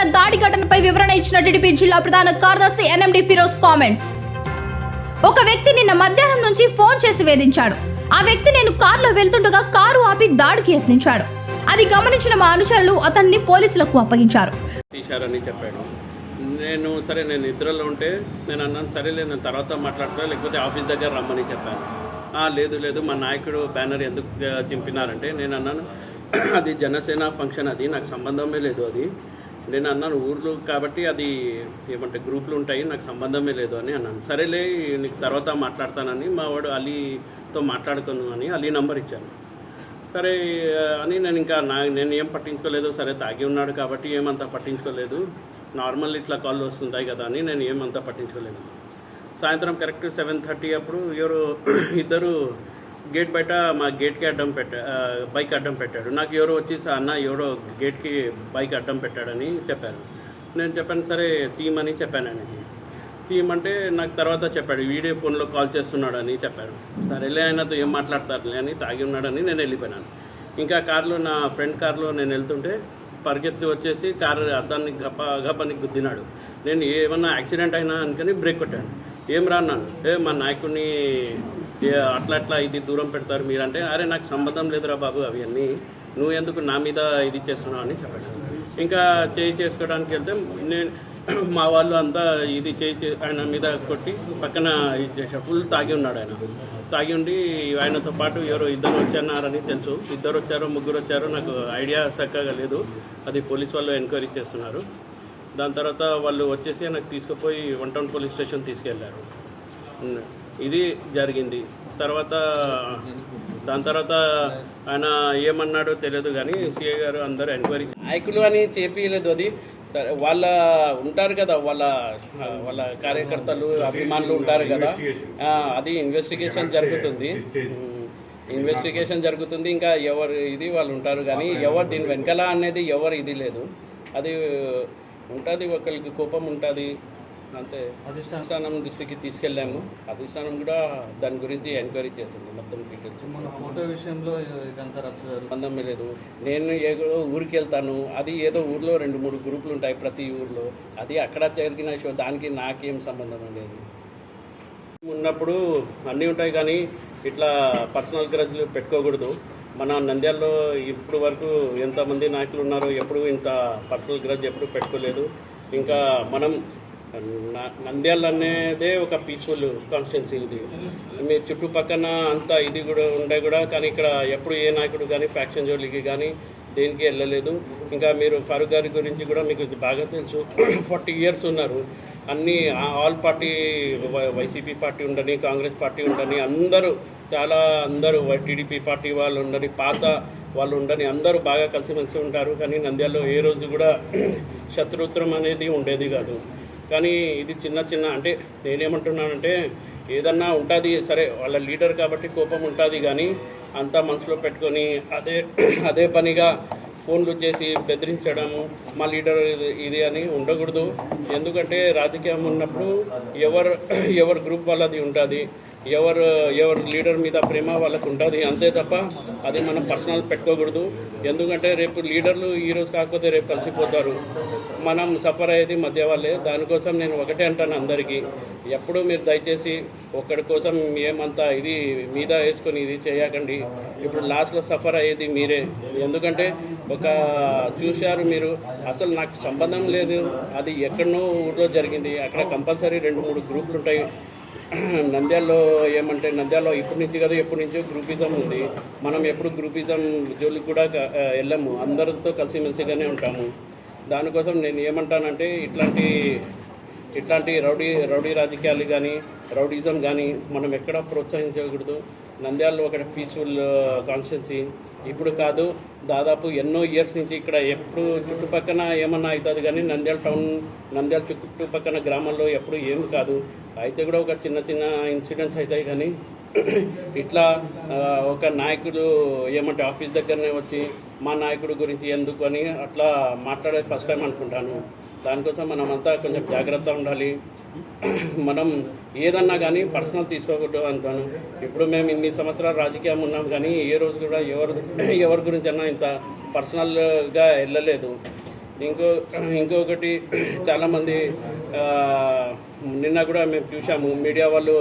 తన దాడి ఘటనపై వివరణ ఇచ్చిన టీడీపీ జిల్లా ప్రధాన కార్యదర్శి ఎన్ఎండి ఫిరోజ్ కామెంట్స్. ఒక వ్యక్తి నిన్న మధ్యాహ్నం నుంచి ఫోన్ చేసి వేధించాడు. ఆ వ్యక్తి నేను కారులో వెళ్తుండగా కారు ఆపి దాడికి యత్నించాడు. అది గమనించిన మా అనుచరులు అతన్ని పోలీసులకు అప్పగించారు. తీశారని చెప్పాడు. నేను సరే నేను నిద్రలో ఉంటే నేను అన్నాను సరేలే నేను తర్వాత మాట్లాడతా లేకపోతే ఆఫీస్ దగ్గర రమ్మని చెప్పాను. లేదు లేదు మా నాయకుడు బ్యానర్ ఎందుకు చింపినారంటే నేను అన్నాను అది జనసేన ఫంక్షన్ అది నాకు సంబంధమే లేదు అది నేను అన్నాను ఊర్లో కాబట్టి అది ఏమంటే గ్రూపులు ఉంటాయి నాకు సంబంధమే లేదు అని అన్నాను. సరేలే నీకు తర్వాత మాట్లాడతానని మా వాడు అలీతో మాట్లాడుకును అని అలీ నంబర్ ఇచ్చాను సరే అని నేను ఇంకా నా నేను ఏం పట్టించుకోలేదు సరే తాగి ఉన్నాడు కాబట్టి ఏమంతా పట్టించుకోలేదు. నార్మల్ ఇట్లా కాల్ వస్తుంటాయి కదా అని నేను ఏమంతా పట్టించుకోలేదు. సాయంత్రం కరెక్ట్ సెవెన్ థర్టీ అప్పుడు ఎవరు ఇద్దరు గేట్ బయట మా గేట్కి అడ్డం పెట్టా బైక్ అడ్డం పెట్టాడు. నాకు ఎవరో వచ్చి అన్న ఎవరో గేట్కి బైక్ అడ్డం పెట్టాడని చెప్పారు. నేను చెప్పాను సరే తీయమని చెప్పాను ఆయనకి. తీయమంటే నాకు తర్వాత చెప్పాడు వీడియో ఫోన్లో కాల్ చేస్తున్నాడని చెప్పాడు సరేలే ఆయనతో ఏం మాట్లాడతారులే అని తాగి ఉన్నాడని నేను వెళ్ళిపోయినాను. ఇంకా కార్లో నా ఫ్రెండ్ కారులో నేను వెళ్తుంటే పరిగెత్తి వచ్చేసి కారు అద్దాన్ని గప్ప గప్పని గుద్దినాడు. నేను ఏమన్నా యాక్సిడెంట్ అయినా అనుకుని బ్రేక్ కొట్టాను. ఏం రాన్నాను ఏ మా నాయకుడిని అట్లా అట్లా ఇది దూరం పెడతారు మీరంటే అరే నాకు సంబంధం లేదురా బాబు అవన్నీ. నువ్వు ఎందుకు నా మీద ఇది చేస్తున్నావు అని చెప్పాడు. ఇంకా చేయి చేసుకోవడానికి వెళ్తే నేను మా వాళ్ళు అంతా ఇది చేయి ఆయన మీద కొట్టి పక్కన ఇది చేశారు ఫుల్ తాగి ఉన్నాడు ఆయన. తాగి ఉండి ఆయనతో పాటు ఎవరో ఇద్దరు వచ్చారని తెలుసు. ఇద్దరు వచ్చారో ముగ్గురు వచ్చారో నాకు ఐడియా చక్కగా లేదు. అది పోలీస్ వాళ్ళు ఎంక్వైరీ చేస్తున్నారు. దాని తర్వాత వాళ్ళు వచ్చేసి నాకు తీసుకుపోయి వన్ టౌన్ పోలీస్ స్టేషన్ తీసుకెళ్ళారు. ఇది జరిగింది. తర్వాత దాని తర్వాత ఆయన ఏమన్నాడో తెలియదు కానీ సిఐ గారు అందరూ ఎంక్వైరీ నాయకులు అని చేపియలేదు అది. సరే వాళ్ళ ఉంటారు కదా వాళ్ళ వాళ్ళ కార్యకర్తలు అభిమానులు ఉంటారు కదా. అది ఇన్వెస్టిగేషన్ జరుగుతుంది. ఇన్వెస్టిగేషన్ జరుగుతుంది. ఇంకా ఎవరు ఇది వాళ్ళు ఉంటారు కానీ ఎవరు దీని వెనకాల అనేది ఎవరు ఇది లేదు. అది ఉంటుంది ఒకరికి కోపం ఉంటుంది. అంతే అధిష్టానం. దృష్టికి తీసుకెళ్ళాము. అధిష్టానం కూడా దాని గురించి ఎంక్వైరీ చేస్తుంది మొత్తం డీటెయిల్స్. మన ఫోటో విషయంలో ఇదంతా సంబంధం లేదు. నేను ఏదో ఊరికి వెళ్తాను. అది ఏదో ఊర్లో రెండు మూడు గ్రూపులు ఉంటాయి ప్రతి ఊర్లో. అది అక్కడ జరిగిన షో దానికి నాకేం సంబంధం లేదు. ఉన్నప్పుడు అన్నీ ఉంటాయి కానీ ఇట్లా పర్సనల్ గ్రజ్లు పెట్టుకోకూడదు. మన నంద్యాలలో ఇప్పుడు వరకు ఎంతమంది నాయకులు ఉన్నారో ఎప్పుడు ఇంత పర్సనల్ గ్రజ్ ఎప్పుడు పెట్టుకోలేదు. ఇంకా మనం నంద్యాల అనేదే ఒక పీస్ఫుల్ కాన్స్టిట్యున్సీ ఇది. మీ చుట్టుపక్కన అంతా ఇది కూడా ఉండే కూడా కానీ ఇక్కడ ఎప్పుడు ఏ నాయకుడు కానీ ఫ్యాక్షన్ జోలికి కానీ దేనికి వెళ్ళలేదు. ఇంకా మీరు ఫారూక్ గారి గురించి కూడా మీకు ఇది బాగా తెలుసు. ఫార్టీ ఇయర్స్ ఉన్నారు. అన్ని all party Y- YCP party ఉండని కాంగ్రెస్ పార్టీ ఉండని అందరూ చాలా అందరూ వై- టీడీపీ పార్టీ వాళ్ళు ఉండని పాత వాళ్ళు ఉండని అందరూ బాగా కలిసిమెలిసి ఉంటారు. కానీ నంద్యాలలో ఏ రోజు కూడా శత్రుత్వం అనేది ఉండేది కాదు. కానీ ఇది చిన్న చిన్న అంటే నేనేమంటున్నానంటే ఏదన్నా ఉంటుంది సరే వాళ్ళ లీడర్ కాబట్టి కోపం ఉంటుంది కానీ అంతా మనసులో పెట్టుకొని అదే అదే పనిగా ఫోన్లు చేసి బెదిరించడము మా లీడర్ ఇది- ఇది అని ఉండకూడదు. ఎందుకంటే రాజకీయం ఉన్నప్పుడు ఎవరు ఎవరి గ్రూప్ వాళ్ళది ఉంటుంది. ఎవరు ఎవరు లీడర్ మీద ప్రేమ వాళ్ళకు ఉంటుంది అంతే తప్ప అది మనం పర్సనల్ పెట్టుకోకూడదు. ఎందుకంటే రేపు లీడర్లు ఈరోజు కాకపోతే రేపు కలిసిపోతారు. మనం సఫర్ అయ్యేది మధ్య వాళ్ళే. దానికోసం నేను ఒకటే అంటాను అందరికీ. ఎప్పుడూ మీరు దయచేసి ఒక్కడి కోసం ఏమంతా ఇది మీద వేసుకొని ఇది చేయకండి. ఇప్పుడు లాస్ట్లో సఫర్ అయ్యేది మీరే. ఎందుకంటే ఒక చూశారు మీరు అసలు నాకు సంబంధం లేదు. అది ఎక్కడనో ఊర్లో జరిగింది. అక్కడ కంపల్సరీ రెండు మూడు గ్రూపులు ఉంటాయి. నంద్యాలలో ఏమంటే నంద్యాలలో ఇప్పటి నుంచి కదా ఎప్పటి నుంచో గ్రూపిజం ఉంది. మనం ఎప్పుడు గ్రూపిజం జోలికి కూడా వెళ్ళాము. అందరితో కలిసిమెలిసిగానే ఉంటాము. దానికోసం నేను ఏమంటానంటే ఇట్లాంటి ఇట్లాంటి రౌడీ రౌడీ రాజకీయాలు కానీ రౌడీజం కానీ మనం ఎక్కడ ప్రోత్సహించకూడదు. నంద్యాలలో ఒక పీస్ఫుల్ కాన్స్టిట్యున్సీ uh, ఇప్పుడు కాదు దాదాపు ఎన్నో ఇయర్స్ నుంచి ఇక్కడ ఎప్పుడు చుట్టుపక్కన ఏమన్నా అవుతుంది కానీ నంద్యాల టౌన్ నంద్యాల చుట్టుపక్కన గ్రామాల్లో ఎప్పుడు ఏమి కాదు. అయితే కూడా ఒక చిన్న చిన్న ఇన్సిడెంట్స్ అవుతాయి కానీ ఇట్లా ఒక నాయకుడు ఏమంటే ఆఫీస్ దగ్గరనే వచ్చి మా నాయకుడు గురించి ఎందుకు అని అట్లా మాట్లాడేది ఫస్ట్ టైం అనుకుంటాను. దానికోసం మనం అంతా కొంచెం జాగ్రత్తగా ఉండాలి. మనం ఏదన్నా కానీ పర్సనల్ తీసుకోకూడదు అంటాను. ఇప్పుడు మేము ఇన్ని సంవత్సరాలు రాజకీయం ఉన్నాం కానీ ఏ రోజు కూడా ఎవరు ఎవరి గురించి అన్నా ఇంత పర్సనల్గా వెళ్ళలేదు. ఇంకో ఇంకొకటి చాలామంది నిన్న కూడా మేము చూసాము మీడియా వాళ్ళు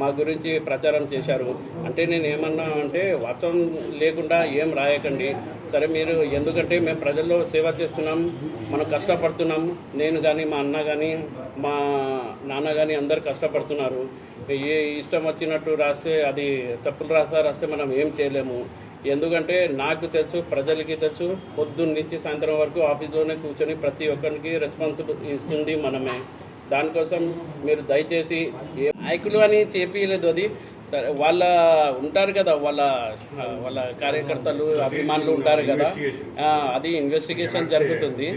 మా గురించి ప్రచారం చేశారు. అంటే నేను ఏమన్నా అంటే వర్షం లేకుండా ఏం రాయకండి. సరే మీరు ఎందుకంటే మేము ప్రజల్లో సేవ చేస్తున్నాం మనం కష్టపడుతున్నాం. నేను కానీ మా అన్న కానీ మా నాన్న కానీ అందరు కష్టపడుతున్నారు. ఏ ఇష్టం వచ్చినట్టు రాస్తే అది తప్పులు రాస్తా రాస్తే మనం ఏం చేయలేము. ఎందుకంటే నాకు తెలుసు ప్రజలకి తెలుసు పొద్దున్న నుంచి సాయంత్రం వరకు ఆఫీస్లోనే కూర్చొని ప్రతి ఒక్కరికి రెస్పాన్సిబుల్ ఇస్తుంది మనమే. దానికోసం మీరు దయచేసి ఏ నాయకులు అని చెప్పలేదు అది. సరే వాళ్ళ ఉంటారు కదా వాళ్ళ వాళ్ళ కార్యకర్తలు అభిమానులు ఉంటారు కదా. అది ఇన్వెస్టిగేషన్ జరుగుతుంది.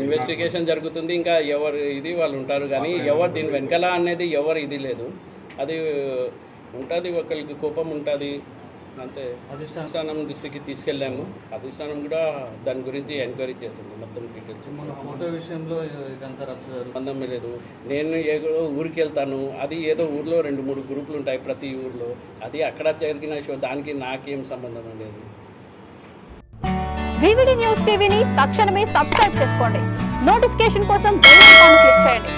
ఇన్వెస్టిగేషన్ జరుగుతుంది. ఇంకా ఎవరు ఇది వాళ్ళు ఉంటారు కానీ ఎవరు దీని వెనకాల అనేది ఎవరు ఇది లేదు. అది ఉంటుంది ఒకరికి కోపం ఉంటుంది. అంతే అధిష్టానం దృష్టికి తీసుకెళ్ళాము. అధిష్టానం కూడా దాని గురించి ఎంక్వైరీ చేస్తుంది మొత్తం డీటెయిల్స్. మన ఫోటో విషయంలో ఇదంతా రచ్చ సంబంధం లేదు. నేను ఏదో ఊరికి వెళ్తాను. అది ఏదో ఊర్లో రెండు మూడు గ్రూపులు ఉంటాయి ప్రతి ఊర్లో. అది అక్కడ జరిగిన షో దానికి నాకేం సంబంధం లేదు వివిడి న్యూస్ టీవీని తక్షణమే సబ్స్క్రైబ్ చేసుకోండి. నోటిఫికేషన్ కోసం బెల్ ఐకాన్ క్లిక్ చేయండి.